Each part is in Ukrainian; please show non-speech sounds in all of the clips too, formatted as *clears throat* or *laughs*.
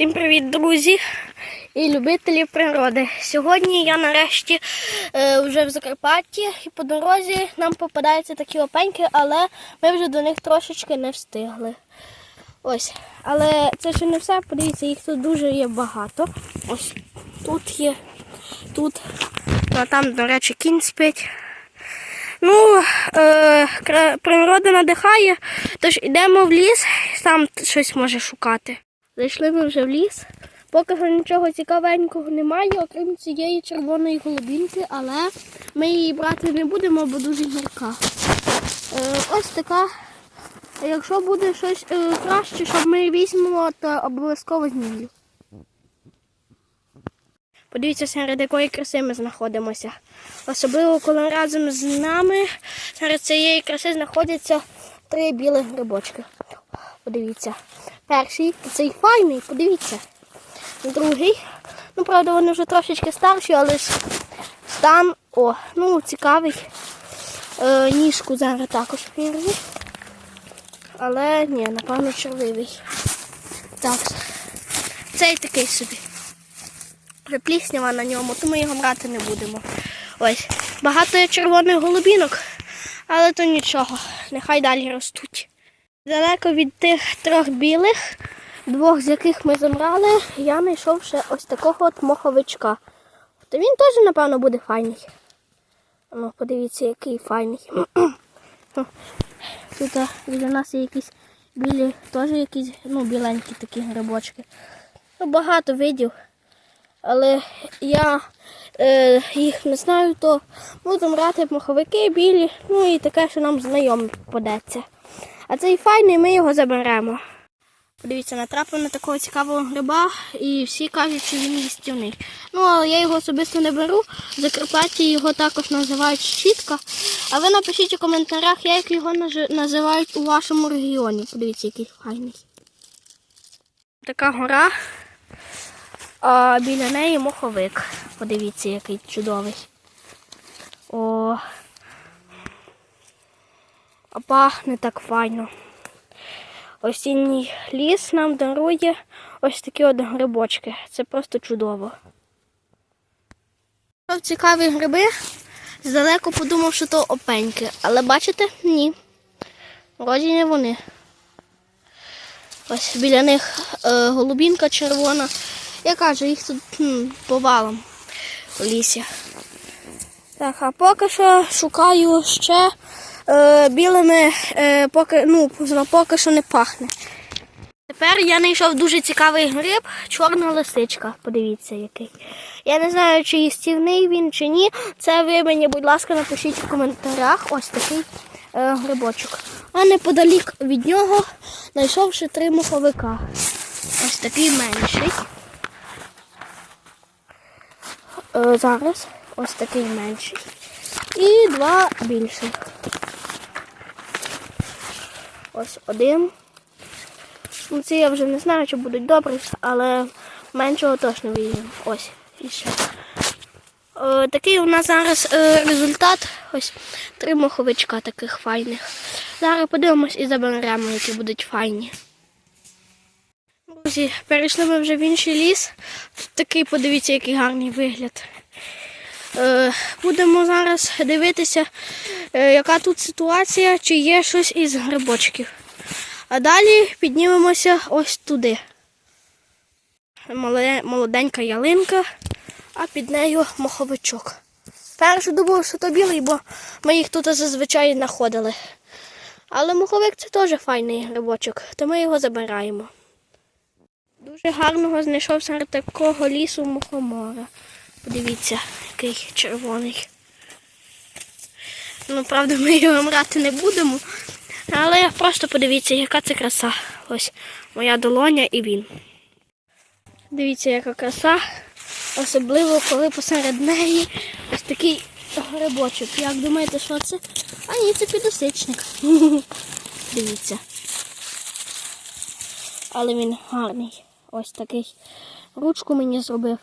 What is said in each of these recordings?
Всім привіт, друзі і любителі природи. Сьогодні я нарешті е, вже в Закарпатті і по дорозі нам попадаються такі опеньки, але ми вже до них трошечки не встигли. Ось. Але це ще не все. Подивіться, їх тут дуже є багато. Ось тут є, тут, а там, до речі, кінь спить. Ну, е, природа надихає, тож йдемо в ліс, там щось може шукати. Зайшли ми вже в ліс. Поки що нічого цікавенького немає, окрім цієї червоної голубінки, але ми її брати не будемо, бо дуже гірка. Е, ось така. Якщо буде щось е, краще, щоб ми візьмемо, то обов'язково знімлю. Подивіться, серед якої краси ми знаходимося. Особливо, коли разом з нами серед цієї краси знаходяться три білих грибочки. Подивіться. Перший цей файний, подивіться. Другий. Ну, правда, вони вже трошечки старші, але ж стан, о, ну, цікавий. Е, ніжку зараз також вірю. Але ні, напевно, червивий. Так. Цей такий собі. Вже пліснява на ньому, тому його брати не будемо. Ось. Багато червоних голубінок, але то нічого, нехай далі ростуть. Далеко від тих трьох білих, двох з яких ми забрали, я знайшов ще ось такого от моховичка. То він теж, напевно, буде файний. Ну, подивіться, який файний. *clears throat* Тут біля нас є якісь білі, теж якісь, ну, біленькі такі грибочки. Ну, багато видів. Але я е, їх не знаю, то будемо брати моховики білі, ну і таке, що нам знайоме попадеться. А цей файний, ми його заберемо. Подивіться, натрапив на такого цікавого гриба, і всі кажуть, що він їстівний. Ну, але я його особисто не беру. В Закарпатті його також називають щітка. А ви напишіть у коментарях, як його називають у вашому регіоні. Подивіться, який файний. Така гора, а біля неї моховик. Подивіться, який чудовий. О, пахне так файно. Осінній ліс нам дарує ось такі от грибочки. Це просто чудово. Цікаві гриби. Здалеку подумав, що то опеньки. Але бачите? Ні. Вроді не вони. Ось біля них е, голубінка червона. Я кажу, їх тут хм, повалом у лісі. Так, а поки що шукаю ще білими, е, поки, ну, поки що не пахне. Тепер я знайшов дуже цікавий гриб, чорна лисичка. Подивіться, який. Я не знаю, чи їстівний він, чи ні. Це ви мені, будь ласка, напишіть в коментарях. Ось такий е, грибочок. А неподалік від нього знайшов ще три муховика. Ось такий менший. Е, зараз ось такий менший. І два більших. Ось один. Ну, ці я вже не знаю, чи будуть добрі, але меншого точно візьмемо. Ось і ще. Е, такий у нас зараз е, результат. Ось три моховичка таких файних. Зараз подивимось і заберемо, які будуть файні. Друзі, перейшли ми вже в інший ліс. Тут такий, подивіться, який гарний вигляд. Е, будемо зараз дивитися, яка тут ситуація, чи є щось із грибочків. А далі піднімемося ось туди. Молоденька ялинка, а під нею моховичок. Перше думав, що то білий, бо ми їх тут зазвичай знаходили. Але моховик це теж файний грибочок, то ми його забираємо. Дуже гарного знайшов серед такого лісу мухомора. Подивіться, який червоний. Ну, правда, ми його брати не будемо. Але просто подивіться, яка це краса. Ось моя долоня і він. Дивіться, яка краса. Особливо, коли посеред неї ось такий грибочок. Як думаєте, що це? А ні, це підосичник. *laughs* Дивіться. Але він гарний. Ось такий. Ручку мені зробив.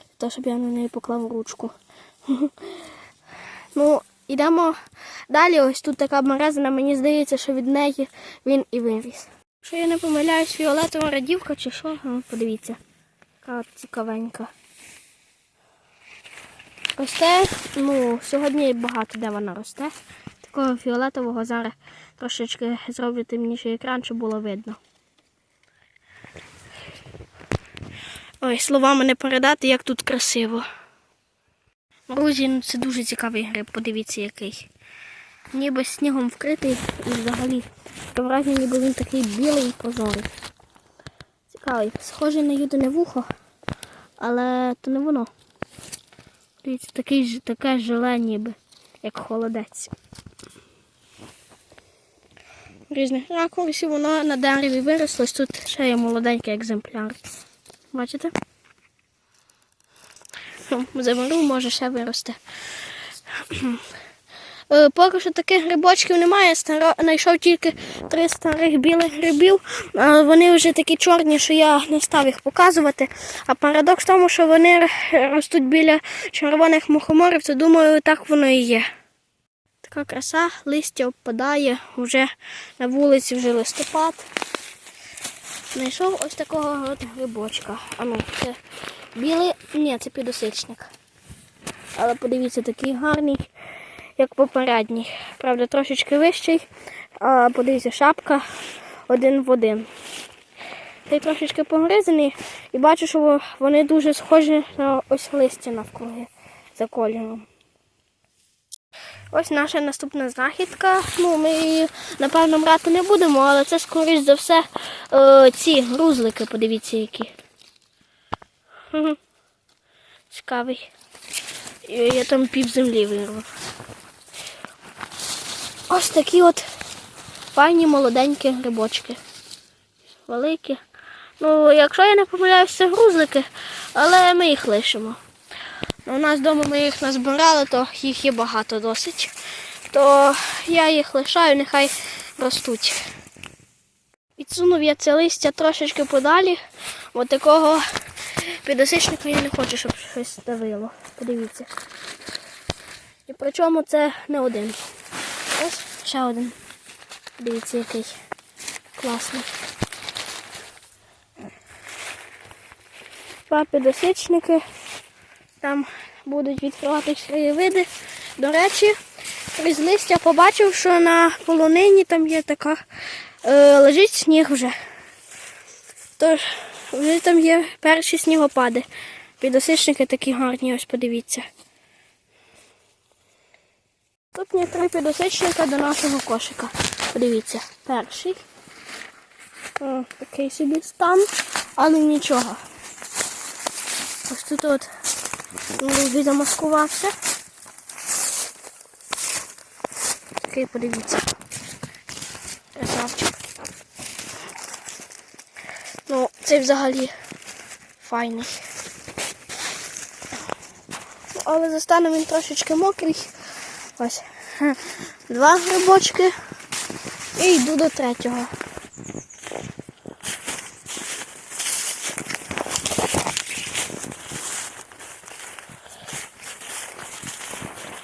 Для того, щоб я на неї поклав ручку. *laughs* Ну, йдемо далі. Ось тут така березина, мені здається, що від неї він і виріс. Що я не помиляюсь, фіолетова радівка чи що? Ну, подивіться. От цікавенька. Росте, ну, сьогодні багато де вона росте. Такого фіолетового зараз трошечки зроблю темніший екран, щоб було видно. Ой, словами не передати, як тут красиво. Друзі, ну це дуже цікавий гриб, подивіться який. Ніби снігом вкритий і взагалі. Враження, ніби він такий білий і прозорий. Цікавий. Схожий на юдине вухо, але то не воно. Дивіться, такий, таке желе ніби, як холодець. Різних ракурсів воно на дереві вирослось, Тут ще є молоденький екземпляр. Бачите? Ну, Заберу, може ще виросте. Е, Поки що таких грибочків немає. Знайшов тільки три старих білих грибів. але Вони вже такі чорні, що я не став їх показувати. А парадокс в тому, що вони ростуть біля червоних мухоморів, то думаю, так воно і є. Така краса, листя опадає, вже на вулиці вже листопад. Знайшов ось такого от грибочка. А ну, це білий, ні, це підосичник. Але подивіться, такий гарний, як попередній. Правда, трошечки вищий. А подивіться, шапка один в один. Цей трошечки погризаний і бачу, що вони дуже схожі на ось листя навкруги за кольором. Ось наша наступна знахідка. Ну, ми її, напевно, брати не будемо, але це, скоріш за все, е, ці грузлики, подивіться, які. *laughs* Цікавий. Я там пів землі вирвав. Ось такі от файні молоденькі грибочки. Великі. Ну, якщо я не помиляюсь, це грузлики, але ми їх лишимо. Ну, У нас вдома ми їх назбирали, то їх є багато досить. То я їх лишаю, нехай ростуть. Підсунув я це листя трошечки подалі, бо такого підосичника я не хочу, щоб щось давило. Подивіться. І причому це не один. Ось ще один. Дивіться, який класний. Два підосичники. Там будуть відкривати краєвиди. До речі, з листя побачив, що на полонині там є така, е, лежить сніг вже. Тож вже там є перші снігопади. Підосичники такі гарні, ось подивіться. Тут є три підосичника до нашого кошика. Подивіться, перший. О, такий собі стан, але нічого. Ось тут от Другий замаскувався. Такий, подивіться. Красавчик. Ну, цей взагалі файний. Але за він трошечки мокрий. Ось. *laughs* Два грибочки. І йду до третього.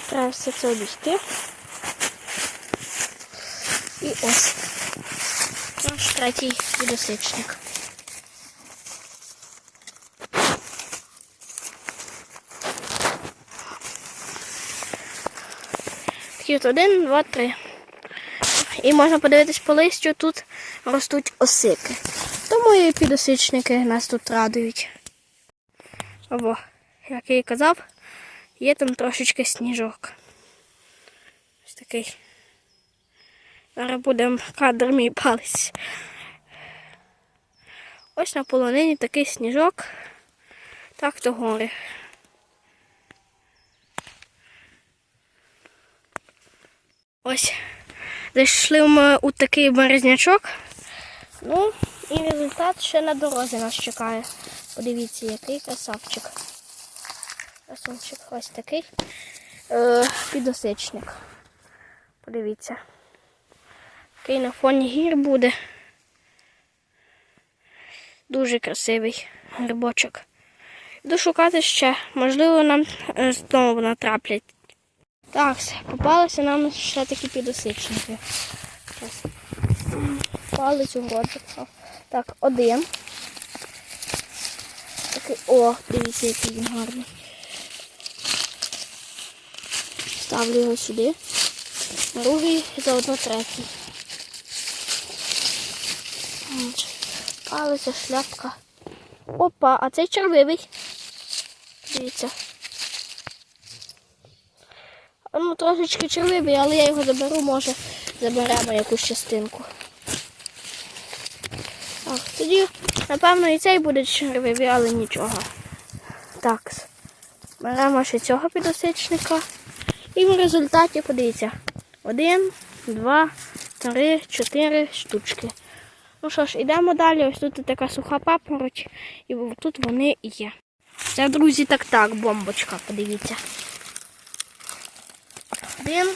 Треба все це обійти. І ось. Наш третій підосичник. От один, два, три. І можна подивитись по листю, тут ростуть осики. Тому і підосичники нас тут радують. Ого, як я і казав, Є там трошечки сніжок. Ось такий. Зараз будемо кадр мій палець. Ось на полонині такий сніжок. Так то гори. Ось. Зайшли ми у такий березнячок. Ну, і результат ще на дорозі нас чекає. Подивіться, який красавчик. Красунчик ось такий е, підосичник. Подивіться. Такий на фоні гір буде. Дуже красивий грибочок. Йду шукати ще. Можливо, нам е, знову натраплять. Так, попалися нам ще такі підосичники. Палець у рот. Так, один. Такий, о, дивіться, який він гарний. Ставлю його сюди. Другий і заодно третій. Палиця, шляпка. Опа, а цей червивий. Дивіться. Ну, трошечки червивий, але я його заберу, може заберемо якусь частинку. Так, тоді, напевно, і цей буде червивий, але нічого. Так, беремо ще цього підосичника. І в результаті, подивіться, один, два, три, чотири штучки. Ну що ж, йдемо далі. Ось тут така суха папороть, і тут вони є. Це, друзі, так так, бомбочка, подивіться. Один.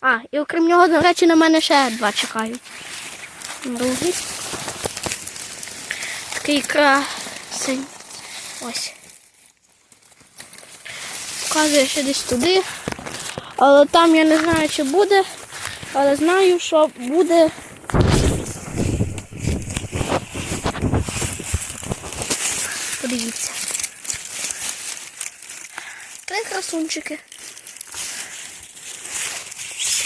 А, і окрім нього, до речі, на мене ще два чекають. Другий. Такий красень. Ось. Показує ще десь туди. Але там я не знаю, чи буде. Але знаю, що буде. Подивіться. Три красунчики.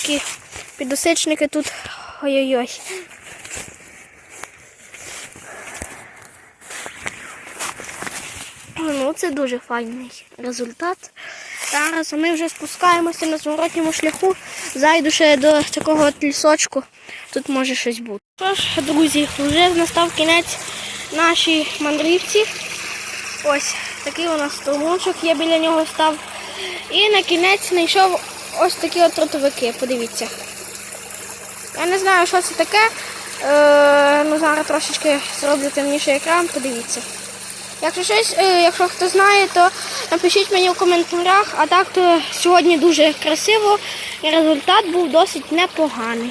Такі підосичники тут. Ой-ой-ой. Ну, це дуже файний результат. Зараз ми вже спускаємося на зворотньому шляху. Зайду ще до такого от лісочку. Тут може щось бути. Що ж, друзі, вже настав кінець нашій мандрівці. Ось такий у нас струмочок, я біля нього став. І на кінець знайшов ось такі от тротовики. Подивіться. Я не знаю, що це таке. Е, ну, зараз трошечки зроблю темніший екран, подивіться. Якщо щось, е, якщо хто знає, то напишіть мені в коментарях. А так то сьогодні дуже красиво і результат був досить непоганий.